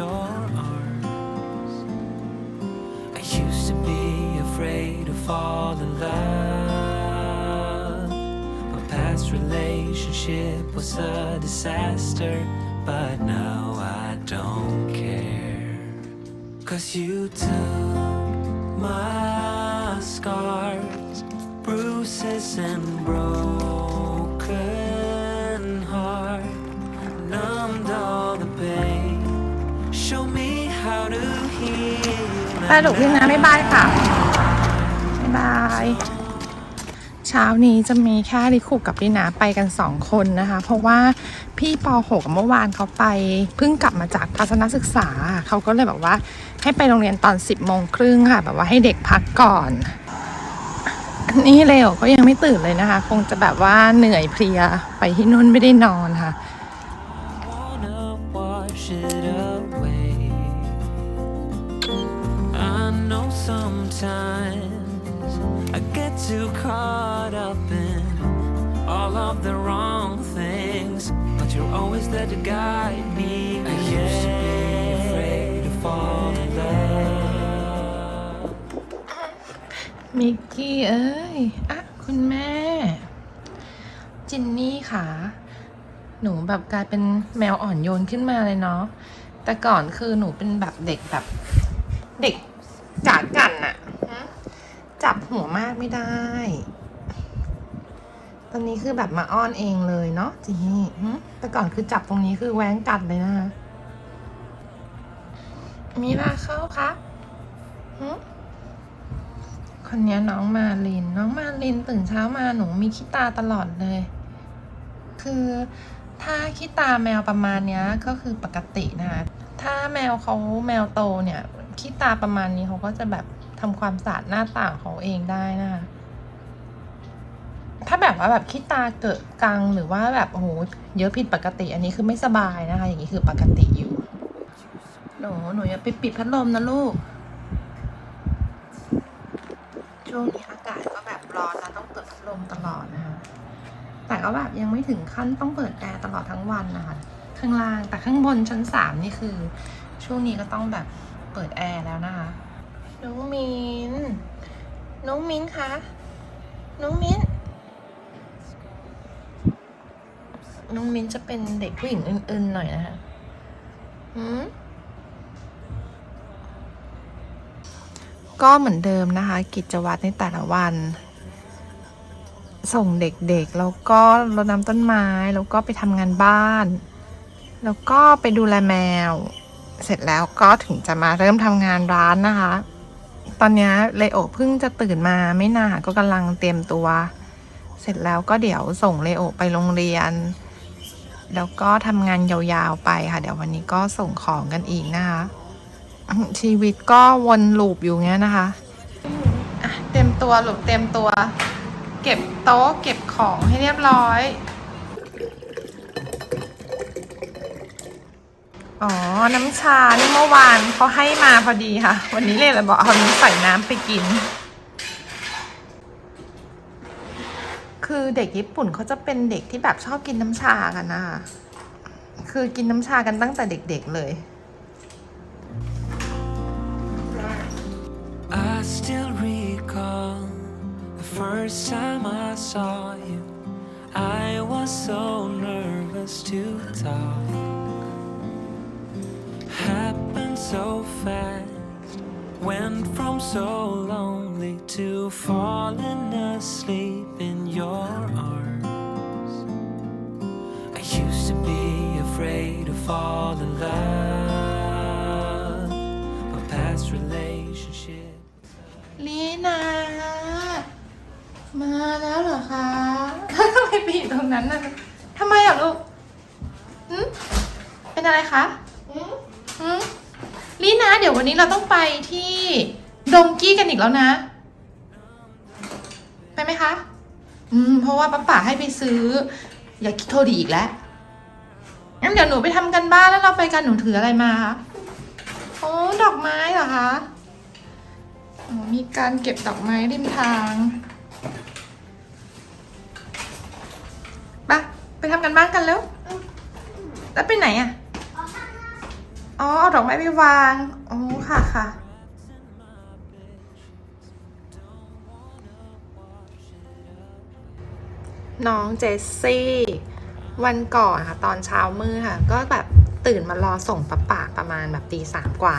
your arms. I used to be afraid to fall in love. My past relationship was a disaster, but now I don't care. Cause you took my scars, bruises, and broken ไปลูกพี่นะบ๊ายบายค่ะบ๊ายบาย เช้านี้จะมีแค่ลิคุกับลินาไปกันสองคนนะคะ เพราะว่าพี่ป .6 เมื่อวานเขาไปเพิ่งกลับมาจากทัศนศึกษา เขาก็เลยแบบว่าให้ไปโรงเรียนตอน 10โมงครึ่งค่ะ แบบว่าให้เด็กพักก่อนนี่เลวก็ยังไม่ตื่นเลยนะคะ คงจะแบบว่าเหนื่อยเพลียไปที่นู่นไม่ได้นอนค่ะ sometimes I get too caught up in all of the wrong things, but you're always there to guide me. I used to be afraid to fall in love. มิกกี้เอ้ยอะคุณแม่ จินนี่ค่ะ หนูแบบกลายเป็นแมวอ่อนโยนขึ้นมาเลยเนาะ แต่ก่อนคือหนูเป็นแบบเด็กแบบ เด็กจากกันอะหึ จับหัวมากไม่ได้ ตอนนี้คือแบบมาอ้อนเองเลยเนาะจินนี่แต่ก่อนคือจับตรงนี้คือแหว้งกัดเลยนะคะมีลาเข้าครับคนนี้น้องมาลิน น้องมาลินตื่นเช้ามาหนูมีขี้ตาตลอดเลย คือถ้าขี้ตาแมวประมาณนี้ก็คือปกตินะคะ ถ้าแมวเขาแมวโตเนี่ยขี้ตาประมาณนี้เขาก็จะแบบ ทำความสะอาดหน้าต่างของเองได้นะคะถ้าแบบว่าแบบขี้ตาเกิดกังหรือว่าแบบโอ้โหเยอะผิดปกติ อันนี้คือไม่สบายนะคะ อย่างนี้คือปกติอยู่หนูหนูอย่าไปปิดพัดลมนะลูก ช่วงนี้อากาศก็แบบร้อนแล้วต้องเปิดพัดลมตลอดนะคะแต่ก็แบบยังไม่ถึงขั้นต้องเปิดแอร์ตลอดทั้งวันนะคะข้างล่างแต่ข้างบนชั้นสามนี่คือ ช่วงนี้ก็ต้องแบบเปิดแอร์แล้วนะคะ น้องมิน น้องมินคะ น้องมิน น้องมินจะเป็นเด็กผู้หญิงอื่นๆหน่อยนะคะหืมก็เหมือนเดิมนะคะ กิจวัตรในแต่ละวัน ส่งเด็กๆ แล้วก็รดน้ำต้นไม้ แล้วก็ไปทำงานบ้าน แล้วก็ไปดูแลแมว เสร็จแล้วก็ถึงจะมาเริ่มทำงานร้านนะคะ ตอนนี้เลโอเพิ่งจะตื่นมาไม่นานก็กำลังเตรียมตัว เสร็จแล้วก็เดี๋ยวส่งเลโอไปโรงเรียน แล้วก็ทำงานยาวๆไปค่ะ เดี๋ยววันนี้ก็ส่งของกันอีกนะคะ ชีวิตก็วนลูปอยู่เงี้ยนะคะะเต็มตัวหลูกเต็มตัว เก็บโต๊ะเก็บของให้เรียบร้อย อ๋อ น้ำชานี่เมื่อวานเขาให้มาพอดีค่ะ วันนี้เลยเลยบอกเอานี้ใส่น้ำไปกิน คือเด็กญี่ปุ่นเขาจะเป็นเด็กที่แบบชอบกินน้ำชากันนะคะคือกินน้ำชากันตั้งแต่เด็กๆเลย I still recall the first time I saw you. I was so nervous to talk. Happened so fast, went from so lonely to falling asleep in your arms. I used to be afraid to fall in love. My past relationship. ลีนามาแล้วเหรอคะ ทำไมไปอยู่ตรงนั้นน่ะทำไมอะลูกหึเป็นอะไรคะ หึลีนาเดี๋ยววันนี้เราต้องไปที่ดงกี้กันอีกแล้วนะ ไปไหมคะ อืม เพราะว่าป้าป๋าให้ไปซื้อ อยากิดโทดีอีกแล้วงั้นเดี๋ยวหนูไปทำกันบ้านแล้วเราไปกันหนูถืออะไรมาคะ โอ้ดอกไม้เหรอคะอ๋อมีการเก็บดอกไม้ริมทางไปไปทำกันบ้านกันแล้ว แล้วไปไหนอะ อ๋อเอาดอกไม้ไปวางอ๋อค่ะค่ะน้องเจสซี่ วันก่อนค่ะ ตอนเช้ามืดค่ะ ก็แบบตื่นมารอส่งปะปากประมาณแบบตีสามกว่า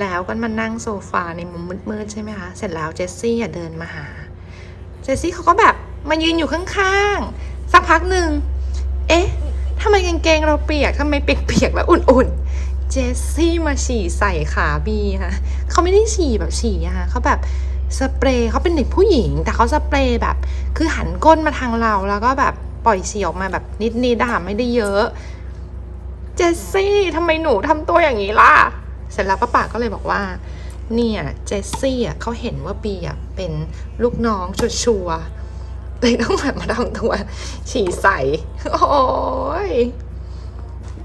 แล้วก็มานั่งโซฟาในมุมมืดๆใช่ไหมคะเสร็จแล้วเจสซี่อะเดินมาหาเจสซี่เขาก็แบบมายืนอยู่ข้างๆ สักพักหนึ่ง เอ๊ะทำไมกางเกงเราเปียกทำไมเปียกๆแล้วอุ่นๆ จสซี่มาฉี่ใส่ขาบีค่ะเขาไม่ได้ฉี่แบบฉี่อะค่ะเขาแบบสเปรย์เขาเป็นเด็กผู้หญิง แต่เขาสเปรย์แบบ คือหันก้นมาทางเราแล้วก็แบบปล่อยฉี่ออกมาแบบนิดๆอะค่ะไม่ได้เยอะ เจสซี่ทำไมหนูทำตัวอย่างนี้ล่ะ เสร็จแล้วป้าป่าก็เลยบอกว่า เนี่ยเจสซี่อะเขาเห็นว่าบีอะเป็นลูกน้องชัวร์เลยต้องแบบมาทำตัวฉี่ใส่โอ้ย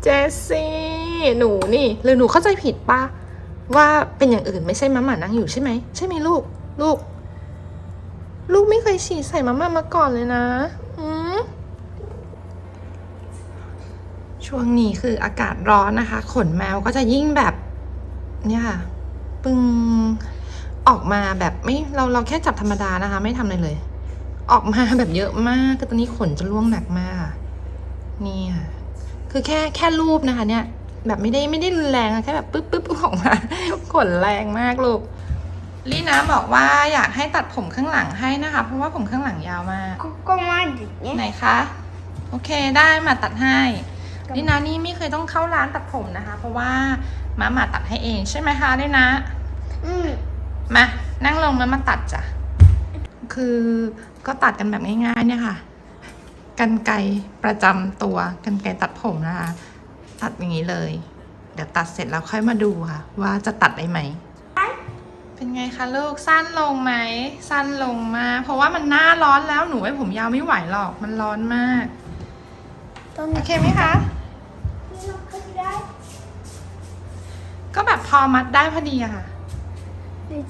เจสซี่ หนูนี่หรือหนูเข้าใจผิดปะว่าเป็นอย่างอื่นไม่ใช่มาม่านั่งอยู่ใช่ไหมใช่ไหมลูก ลูก ลูกไม่เคยฉี่ใส่มาม่ามาก่อนเลยนะอืมช่วงนี้คืออากาศร้อนนะคะ ขนแมวก็จะยิ่งแบบ เนี่ยค่ะปึงออกมาแบบไม่เราเราแค่จับธรรมดานะคะ ไม่ทำอะไรเลย ออกมาแบบเยอะมากคือตอนนี้ขนจะร่วงหนักมากนี่ค่ะคือแค่แค่รูปนะคะ เนี่ย แบบไม่ได้ไม่ได้รุนแรงอะแค่แบบปึ๊บปึ๊บออกมาขนแรงมากลูกลีน้ะบอกว่าอยากให้ตัดผมข้างหลังให้นะคะ เพราะว่าผมข้างหลังยาวมากก็มาดิไหนคะโอเคได้มาตัดให้ลีน้านี่ไม่เคยต้องเข้าร้านตัดผมนะคะ เพราะว่ามามาตัดให้เองใช่ไหมคะลีนะ อืมมานั่งลงมามาตัดจ้ะคือก็ตัดกันแบบง่ายๆเนี่ยค่ะกันไกประจำตัวกันไกตัดผมนะคะ ตัดอย่างนี้เลย เดี๋ยวตัดเสร็จแล้วค่อยมาดูค่ะ ว่าจะตัดได้ไหม เป็นไงคะลูกสั้นลงไหม สั้นลงมา เพราะว่ามันหน้าร้อนแล้วหนูให้ผมยาวไม่ไหวหรอกมันร้อนมากโอเคไหมคะก็แบบพอมัดได้พอดีอะค่ะ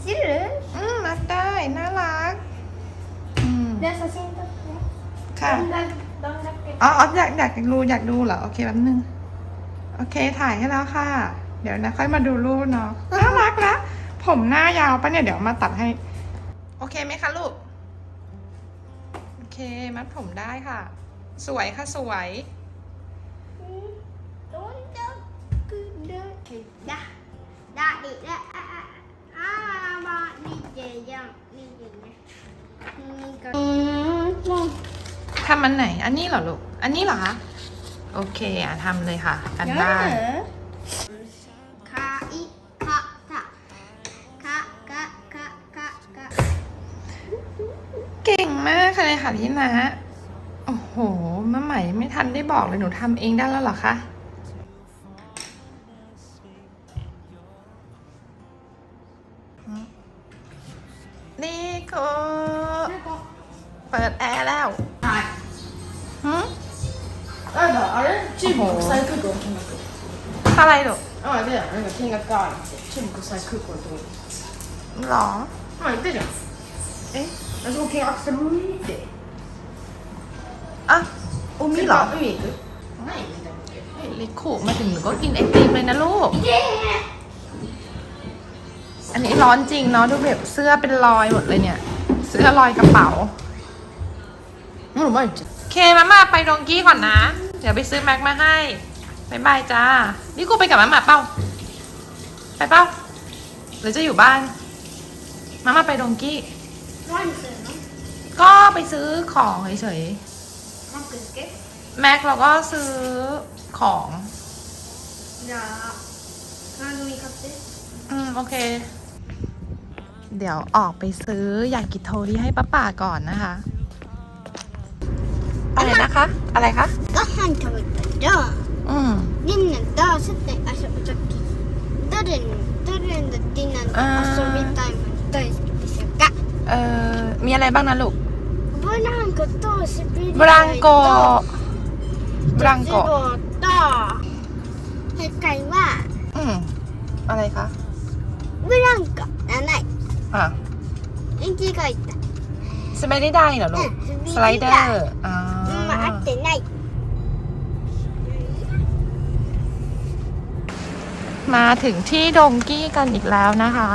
จิหรืออืมมัดได้ น่ารักอืมเดี๋ยวฉันต้องค่ะอ๋ออยากอยากรู้อยากดูเหรอ โอเคแป๊บนึง โอเคถ่ายให้แล้วค่ะ เดี๋ยวนะค่อยมาดูรูปเนาะน่ารักนะผมหน้ายาวปะเนี่ยเดี๋ยวมาตัดให้ โอเคไหมคะลูก โอเค มัดผมได้ค่ะ สวยค่ะสวย ทำอันไหน อันนี้เหรอลูก อันนี้เหรอคะ โอเคอะทำเลยค่ะ กันได้คาอิคาคาคะคะคะเก่งมากเลยค่ะที่นะ โอ้โหแม่ใหม่ไม่ทันได้บอกเลยหนูทำเองได้แล้วหรอคะนี่ก็เปิดแอ 中国国際空港の見学 อะไรหรอ ああでなんか見学があるって中国国際空港のところ หรอ まあ言ったじゃんえあそこ見学するって อ่ะอุมิเหรอ 海行くないみたいな ลิคุมาถึงหนูก็กินไอติมเลยนะลูก อันนี้ร้อนจริงเนาะดูแบบเสื้อเป็นรอยหมดเลยเนี่ย เสื้อรอยกระเป๋า もう前言っちゃっ เคมาม่าไปดงกี้ก่อนนะ เดี๋ยวไปซื้อแม็กมาให้บายบายจ้า นี่กูไปกับมามาเป้า ไปเป้า หรือจะอยู่บ้าน มามาไปดงกี้ ร้อนเสือเนาะก็ไปซื้อของเฉยๆแม็กเราก็ซื้อของ อย่าการลุครับซีอืม โอเค เดี๋ยวออกไปซื้อยากิโทริให้ป้าป่าก่อนนะคะ อะไรนะคะ อะไรคะ 까한 잡았던져 อืมนี่다그때 아서 어차피 다른 다른 니는 아. 아서 미타임은 또 있을까เรนดอ่นอมีอะไรบ้างนะลูกบรังโ브랑코สปิ드บรังโกบรังโก 또해ว่าอืม อะไรคะ 브랑코 나나이 อะ 인기가 있다 สไลด์ได้เหรอลูก สไลเดอร์ อ่า 合ってない มาถึงที่ดงกี้กันอีกแล้วนะคะ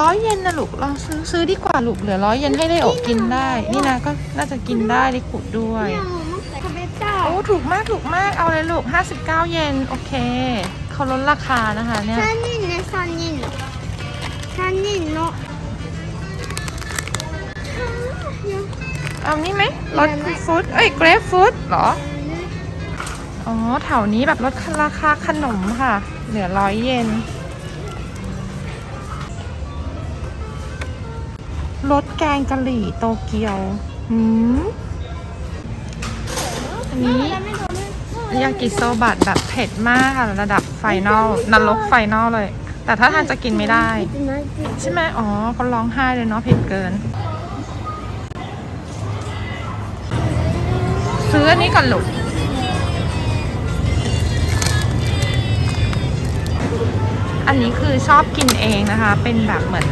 ร้อยเยนนะลูกลองซื้อซื้อดีกว่าลูกเหลือร้อยเยนให้ได้อกกินได้ นี่นะก็น่าจะกินได้ได้ขุดด้วย いやもうもっと食べたい โอ้ถูกมากถูกมากเอาเลยลูก 59 เยน โอเค เขาลดราคานะคะเนี่ย 3人ね3人の3人のあーいや เอานี่ไหมรถฟู้ดเอ้ยเกรฟฟู้ดเหรอ อ๋อแถวนี้แบบลดราคาขนมค่ะ เหลือร้อยเยน รสแกงกะหรี่โตเกียวหืมอันนี้ยากิโซบัตแบบเผ็ดมากค่ะระดับไฟนอลนรกไฟนอลเลย แต่ถ้าทานจะกินไม่ได้ ใช่ไหมอ๋อเขาร้องไห้เลยเนาะเผ็ดเกิน ซื้ออันนี้ก่อนลูกอันนี้คือชอบกินเองนะคะ เป็นแบบเหมือน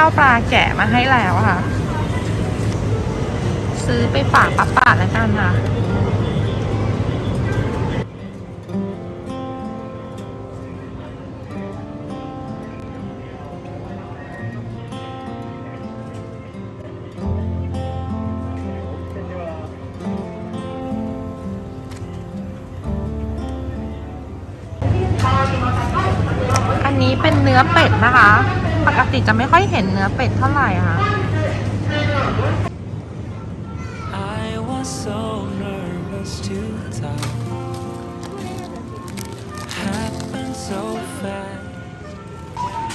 ข้าวปลาแกะมาให้แล้วค่ะ ซื้อไปฝากป้าป่าแล้วกันค่ะ ปกติจะไม่ค่อยเห็นเนื้อเป็ดเท่าไหร่ค่ะ I was so nervous to talk. Happened so fast.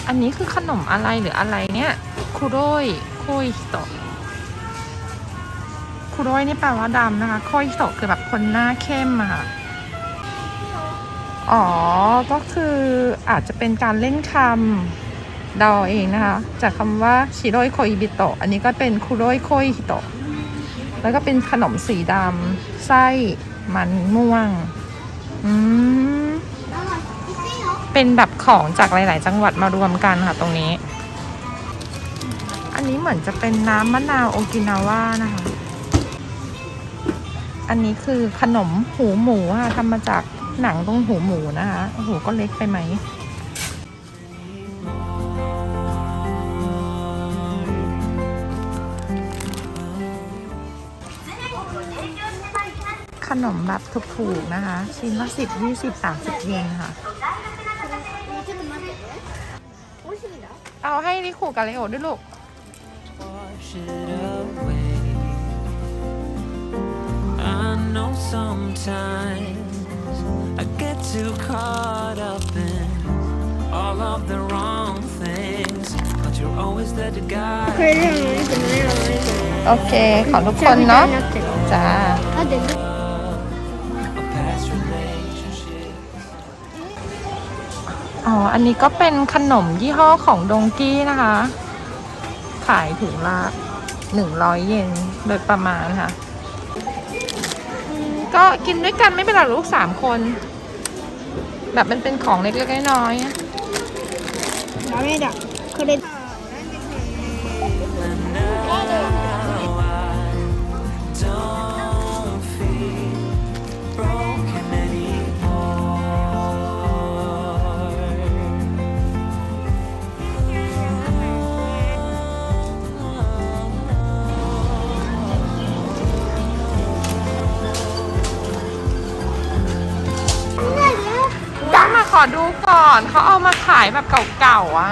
อันนี้คือขนมอะไรหรืออะไรเนี่ยคุโรยโคยฮิโตะคุโรยนี่แปลว่าดำนะคะโคยฮิโตะคือแบบคนหน้าเข้มอะค่ะอ๋อ ก็คืออาจจะเป็นการเล่นคำ เดาเองนะคะ จากคำว่าชิโรยโคอิบิโตอันนี้ก็เป็นคุโรยโคอิฮิโตะแล้วก็เป็นขนมสีดำไส้มันม่วง อืม เป็นแบบของจากหลาย ๆ จังหวัดมารวมกันค่ะตรงนี้ อันนี้เหมือนจะเป็นน้ำมะนาวโอกินาว่านะคะ อันนี้คือขนมหูหมูค่ะทำมาจากหนังตรงหูหมูนะคะหูก็เล็กไปไหม นมแบบถูกๆนะคะ ชิ้นละสิบยี่สิบสามสิบเยนค่ะ เอาให้ริคูกับเลโอด้วยลูก sometimes I get too caught up in all of the wrong things but you're always there to guide โอเค ขอทุกคนเนาะจ้า อ๋อ อันนี้ก็เป็นขนมยี่ห้อของดงกี้นะคะ ขายถุงละหนึ่งร้อยเยนโดยประมาณค่ะอืมก็กินด้วยกันไม่เป็นไรหรอกลูกสามคน แบบมันเป็นของเล็กๆน้อยๆอะ ダメだ ายแบบเก่าๆอะ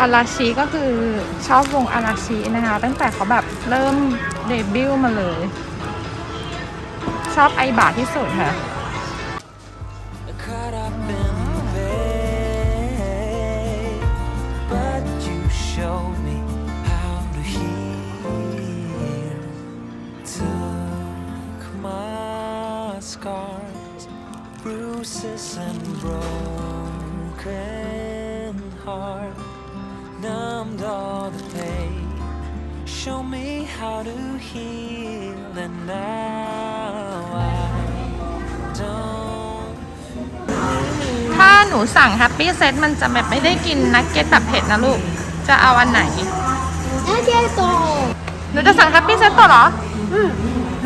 อาราชีก็คือชอบวงอาราชีนะคะ ตั้งแต่เขาแบบเริ่มเดบิวต์มาเลย ชอบไอบาที่สุดค่ะ houses and broken heart numbed all the pain. Show me how to heal, and now I don't. ถ้าหนูสั่งแฮปปี้เซตมันจะแบบไม่ได้กินนักเก็ตแบบเผ็ดนะลูก จะเอาอันไหน น่าจะส่งหนูจะสั่งแฮปปี้เซตต่อเหรอ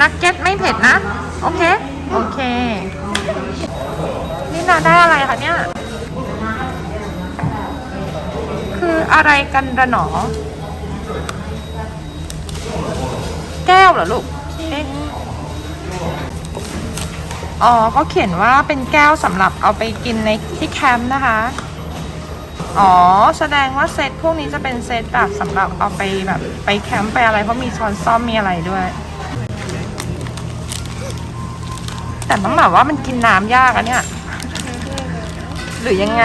นักเก็ตไม่เผ็ดนะ โอเค โอเค คะเนี่ย คืออะไรกันระหนอ แก้วเหรอลูกเอ๊ะอ๋อก็เขียนว่าเป็นแก้วสำหรับเอาไปกินในที่แคมป์นะคะ อ๋อ แสดงว่าเซตพวกนี้จะเป็นเซตแบบสำหรับเอาไปแบบไปแคมป์ไปอะไรเพราะมีช้อนซ่อมมีอะไรด้วย แต่ต้องแบบว่ามันกินน้ำยากอะเนี่ย หรือยังไง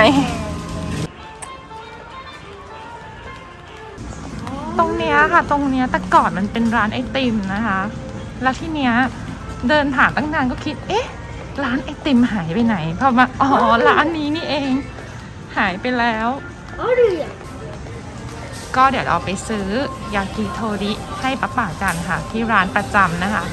ตรงเนี้ยค่ะ ตรงเนี้ยแต่ก่อนมันเป็นร้านไอติมนะคะ แล้วที่เนี้ยเดินผ่านตั้งนานก็คิด เอ๊ะ ร้านไอติมหายไปไหน พอมา อ๋อ ร้านนี้นี่เอง หายไปแล้ว ก็เดี๋ยวเราไปซื้อยากิโทริให้ป้าป่ากันค่ะ ที่ร้านประจำนะคะ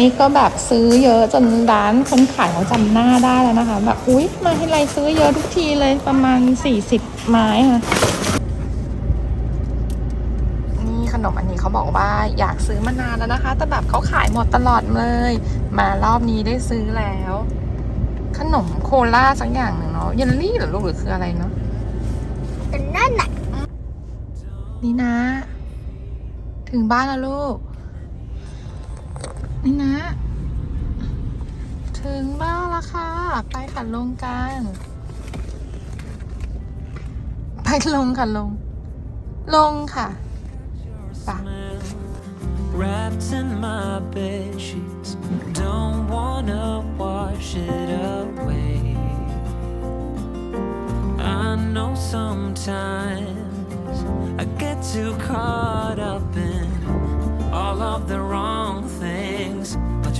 นี่ก็แบบซื้อเยอะจนร้านคนขายเขาจำหน้าได้แล้วนะคะ แบบอุ้ยมาให้ไรซื้อเยอะทุกทีเลยประมาณ 40 ไม้ค่ะนี่ขนมอันนี้เขาบอกว่าอยากซื้อมานานแล้วนะคะ แต่แบบเขาขายหมดตลอดเลย มารอบนี้ได้ซื้อแล้ว ขนมโคลาสักอย่างหนึ่งเนาะเยลลี่หรือลูกหรือคืออะไรเนาะเป็นนั่นน่ะนี่นะ ถึงบ้านแล้วลูก นี่นะ ถึงบ้านแล้วค่ะ ไปค่ะลงกัน ไปลงค่ะลง ลงค่ะป smell wrapped in my bed sheets. Don't wanna wash it away. I know sometimes I get too caught up in all of the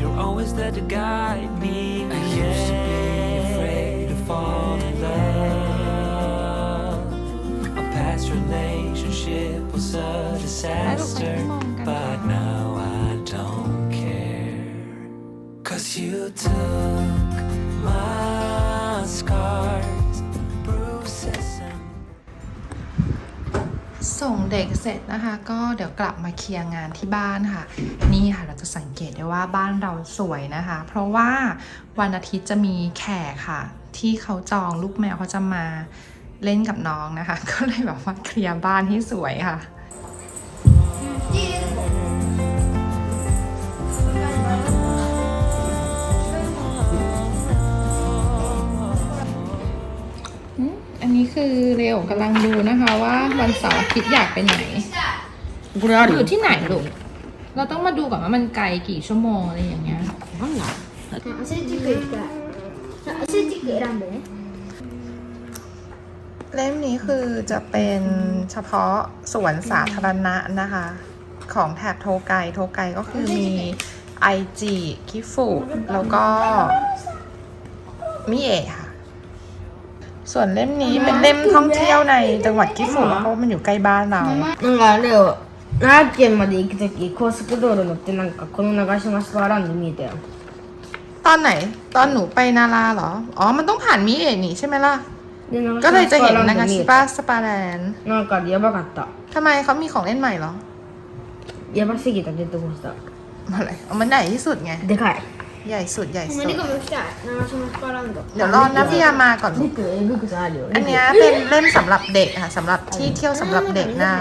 you're always there to guide me. I used to be afraid to fall in love. A past relationship was a disaster, but now I don't care. Cause you took my scars, ส่งเด็กเสร็จนะคะ ก็เดี๋ยวกลับมาเคลียร์งานที่บ้านค่ะ นี่ค่ะเราจะสังเกตได้ว่าบ้านเราสวยนะคะ เพราะว่าวันอาทิตย์จะมีแขกค่ะ ที่เขาจองลูกแมวเขาจะมาเล่นกับน้องนะคะ ก็เลยแบบว่าเคลียร์บ้านให้สวยค่ะ คือเร็วกำลังดูนะคะว่าวันเสาร์อาทิตย์อยากไปไหน อยู่ที่ไหนลูกเราต้องมาดูก่อนว่ามันไกลกี่ชั่วโมงอะไรอย่างเงี้ย เล่มนี้คือจะเป็นเฉพาะสวนสาธารณะนะคะ ของแถบโทไกโทไกก็คือมีไอจีคิฟุแล้วก็มิเอะค่ะ ส่วนเล่มนี้เป็นเล่มท่องเที่ยวในจังหวัดกิฟุเพราะว่ามันอยู่ใกล้บ้านเรา なんかあれよ奈良県まで行くとき高速道路乗ってなんかこの長島スパーランド見えたよ ตอนไหน ตอนหนูไปนาราเหรอ อ๋อ มันต้องผ่านมิเอะนี่ใช่ไหมล่ะ で長 ก็เลย 島ス จะ パ เห็ ー น ラン นาง ド า 見 ชิ え ปา た สปาแลนด์ なんかやばかった ทำไมเขามีของเล่นใหม่เหรอ やばすぎたジェットコースタ อะไรเอามันใหญ่ที่สุดไง ーでかい ใหญ่สุดใหญ่สุด マリコも行きたい長島スパーランド เดี๋ยวรอนัพี่ยามาก่อน リクエグくさあるよ อันเนี้ยเป็นเล่มสำหรับเด็กค่ะสำหรับที่เที่ยวสำหรับเด็กนะ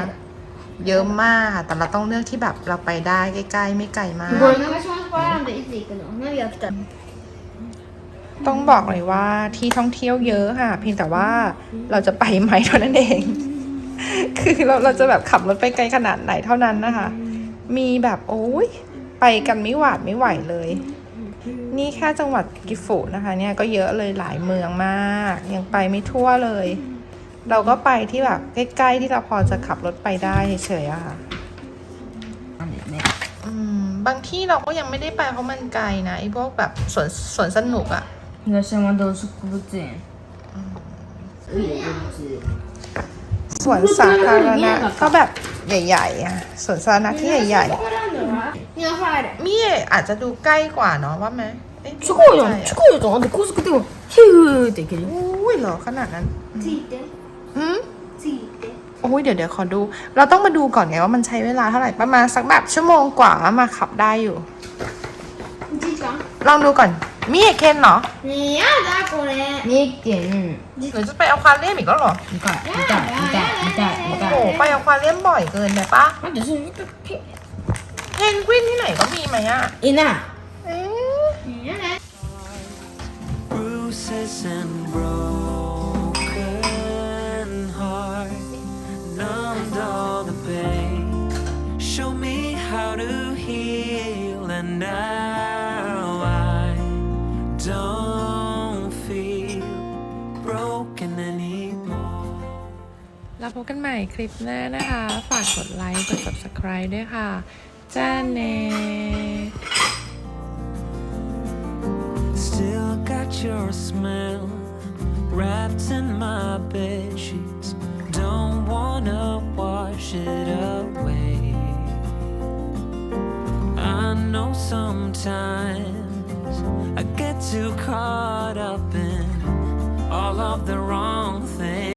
เยอะมากค่ะ แต่เราต้องเลือกที่แบบเราไปได้ใกล้ๆ ไม่ไกลมาก 長島スパーランドいつ行くの何が来た ต้องบอกเลยว่าที่ท่องเที่ยวเยอะค่ะ เพียงแต่ว่าเราจะไปไหมเท่านั้นเอง คือเราเราจะแบบขับรถไปไกลขนาดไหนเท่านั้นนะคะ มีแบบโอ้ยไปกันไม่หวาดไม่ไหวเลย นี่แค่จังหวัดกิฟุนะคะเนี่ยก็เยอะเลยหลายเมืองมาก ยังไปไม่ทั่วเลย เราก็ไปที่แบบใกล้ๆที่เราพอจะขับรถไปได้เฉยๆอะค่ะบางที่เราก็ยังไม่ได้ไปเพราะมันไกลนะไอ้พวกแบบสวนสวนสนุกอะเราใช้มัดนสกุบุจ สวนสาธารณะก็แบบใหญ่ๆอะสวนสาธารณะที่ใหญ่ๆมี่อาจจะดูใกล้กว่าเนาะว่าไหมช่วยหน่อยช่วยตรงอยแต่กูสกุติวฮิวเด็กกันอุ้ยเหรอขนาดนั้นสี่เต้อืมสี่เด้โอ้ยเดี๋ยวเดี๋ยวขอดู เราต้องมาดูก่อนไงว่ามันใช้เวลาเท่าไหร่ประมาณสักแบบชั่วโมงกว่ามาขับได้อยู่ลองดูก่อน มี่เคนเหรอ ねえやだこれ三重県 หรือจะไปเอาควาเรียมอีกแล้วเหรอ 見たい見たい見たい見たい見た โอ้ い โหไปเอาควาเรียมบ่อยเกินไปปะ 待ってそれ見たっけ เพนกวินที่ไหนก็มีไหมอะ いない เอ๊ะ やだ bruises and broken heart numbed all พบกันใหม่คลิปหน้านะคะ ฝากกดไลค์ กด subscribe ด้วยค่ะ จ้าเน Still got your smell wrapped in my bed sheets. Don't wanna wash it away. I know sometimes I get too caught up in all of the wrong things.